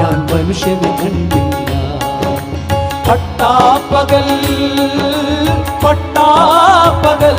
ഞാൻ മനുഷ്യനെ കണ്ടില്ല. പട്ടാപ്പകൽ പട്ടാപ്പകൽ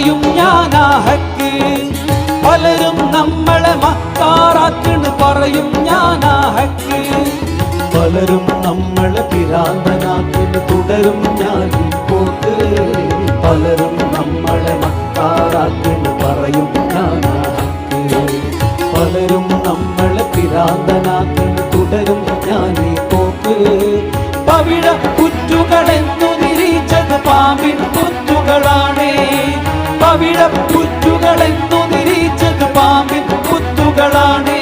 പറയും ഞാനാ ഹക്ക്. പലരും നമ്മളെ മക്കാറാക്കിണ് പറയും ഞാനാ ഹക്ക്. പലരും നമ്മളെ പിരാന്തനാക്കിന് തുടരും ഞാൻ പോക്ക് പലരും നമ്മളെ മക്കാറാക്കിന് പറയും ഞാനാ ഹക്ക്. പലരും നമ്മളെ പിരാന്തനാക്കിന് തുടരും ഞാൻ പോക്ക് പവിഴ കുറ്റുകളെന്നു നിരീച്ചത് പാമ്പിൻ കുത്തുകളാണേ പവിഴ പുറ്റുകളെന്നു നിരീച്ചത് പാമ്പിൻ കുത്തുകളാണേ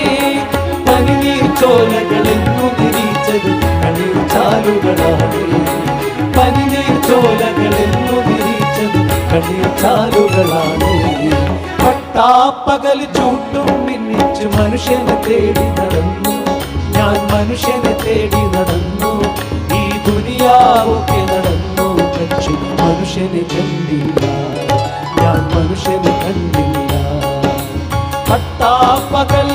പനിനീർ ചോലകളെന്നു നിരീച്ചത് കണ്ണീർ ചാലുകളാണേ. പനിനീർ ചോലകളെന്നു നിരീച്ചത് കണ്ണീർ ചാലുകളാണേ. പട്ടാപ്പകൽ ചൂട്ടും മിന്നിച്ച് മനുഷ്യനെ തേടി നടന്നു. ഞാൻ മനുഷ്യനെ തേടി നടന്നു. ഈ ദുനിയാവൊക്കെ നടന്നു. പക്ഷെ മനുഷ്യനെ കണ്ടില്ല. മനുഷ്യനെ കണ്ടില്ല പട്ടാപ്പകൽ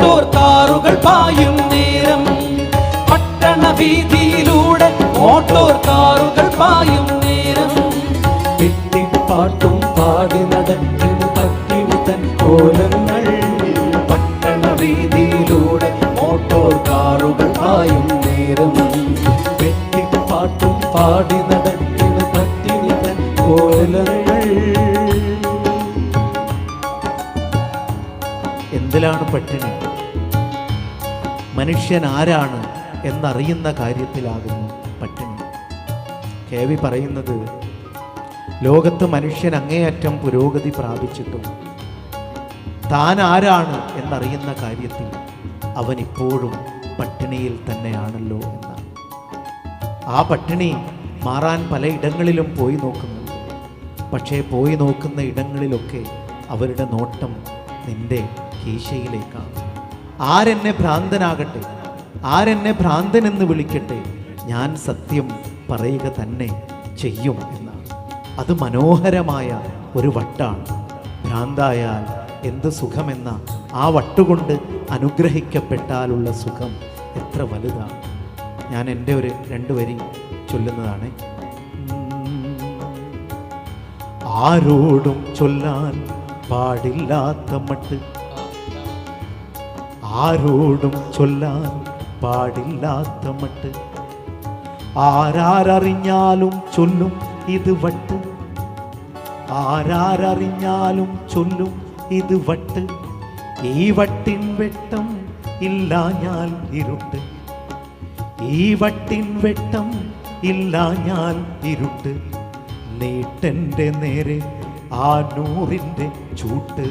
മോട്ടോർ കാറുകൾ പായും നേരം. പട്ടണ വീതിയിലൂടെ മോട്ടോർ കാറുകൾ പായും നേരം. കെട്ടിപ്പാട്ടും പാടി നടക്കുന്നു പട്ടിമുതൻ കോലങ്ങൾ. പട്ടണ വീതിയിലൂടെ മോട്ടോർ കാറുകൾ പായും നേരം. കെട്ടിപ്പാട്ടും പാടി നടക്കുന്നു പട്ടിമുതൻ കോലങ്ങൾ. എന്തിലാണ് പട്ടിണി? മനുഷ്യൻ ആരാണ് എന്നറിയുന്ന കാര്യത്തിലാകുന്നു പട്ടിണി. കെ വി പറയുന്നത് ലോകത്ത് മനുഷ്യൻ അങ്ങേയറ്റം പുരോഗതി പ്രാപിച്ചിട്ടും താൻ ആരാണ് എന്നറിയുന്ന കാര്യത്തിൽ അവൻ ഇപ്പോഴും പട്ടിണിയിൽ തന്നെയാണല്ലോ എന്നാണ്. ആ പട്ടിണി മാറാൻ പലയിടങ്ങളിലും പോയി നോക്കുന്നുണ്ട്. പക്ഷേ പോയി നോക്കുന്ന ഇടങ്ങളിലൊക്കെ അവരുടെ നോട്ടം നിന്റെ കീശയിലേക്കാണ്. ആരെന്നെ ഭ്രാന്തനാകട്ടെ ആരെന്നെ ഭ്രാന്തൻ എന്ന് വിളിക്കട്ടെ ഞാൻ സത്യം പറയുക തന്നെ ചെയ്യും എന്നാണ്. അത് മനോഹരമായ ഒരു വട്ടാണ്. ഭ്രാന്തായാൽ എന്ത് സുഖമെന്ന ആ വട്ടുകൊണ്ട് അനുഗ്രഹിക്കപ്പെട്ടാലുള്ള സുഖം എത്ര വലുതാണ്. ഞാൻ എന്റെ ഒരു രണ്ട് വരി ചൊല്ലുന്നതാണ്. ആരോടും ചൊല്ലാൻ പാടില്ലാത്ത മട്ട് ആരോടും ചൊല്ലാൻ പാടില്ലാത്ത മട്ട്. ആരാരറിഞ്ഞാലും ചൊല്ലും ഇത് വട്ട്. ആരാരറിഞ്ഞാലും ചൊല്ലും ഇത് വട്ട്. ഈ വട്ടിൻ വെട്ടം ഇല്ലാഞ്ഞാൽ ഇരുട്ട്. ഈ വട്ടിൻ വെട്ടം ഇല്ലാഞ്ഞാൽ ഇരുട്ട്. നീട്ടന്റെ നേരെ ആ നൂറിന്റെ ചൂട്ട്.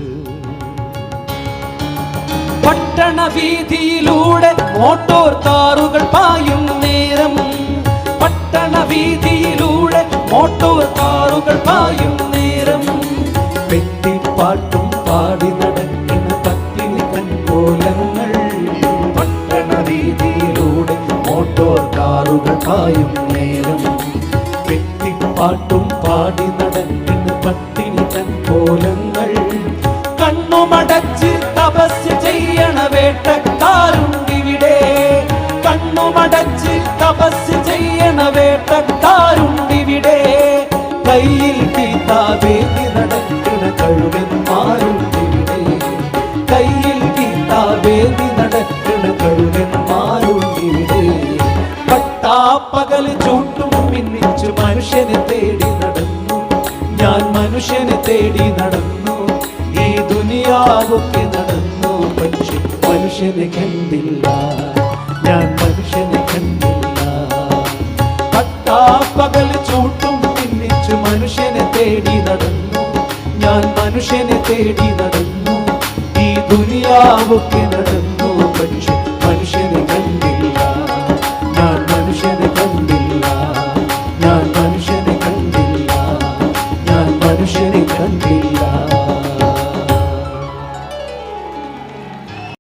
പട്ടണ വീതിയിലൂടെ മോട്ടോർ കാറുകൾ പായും നേരം. പട്ടണ വീതിയിലൂടെ മോട്ടോർ കാറുകൾ പായും നേരം. പെട്ടിപ്പാട്ടും പാടി നടക്കുന്ന പട്ടിണി കൺകോലങ്ങൾ പട്ടണ വീതിയിലൂടെ മോട്ടോർ കാറുകൾ പായും നേരം. പെട്ടിപ്പാട്ടും പാടി ചെയ്യണ വേട്ടക്കാരുണ്ടിവിടെ കയ്യിൽ ഗീതാവേദി നടക്കണ കഴുകന്മാരുണ്ടിവിടെ. കയ്യിൽ ഗീതാവേദി നടക്കണ കഴുകന്മാരുണ്ടിവിടെ. പട്ടാപ്പകൽ ചൂട്ടും പിന്നിച്ചു മനുഷ്യനെ തേടി നടന്നു. ഞാൻ മനുഷ്യനെ തേടി നടന്നു. ഈ ദുനിയാവൊക്കെ നടന്നു. പക്ഷെ മനുഷ്യനെ കണ്ടില്ല. മനുഷ്യനെ തേടി നടന്നു. ഈ ദുനിയാവൊക്കെ നടന്നു.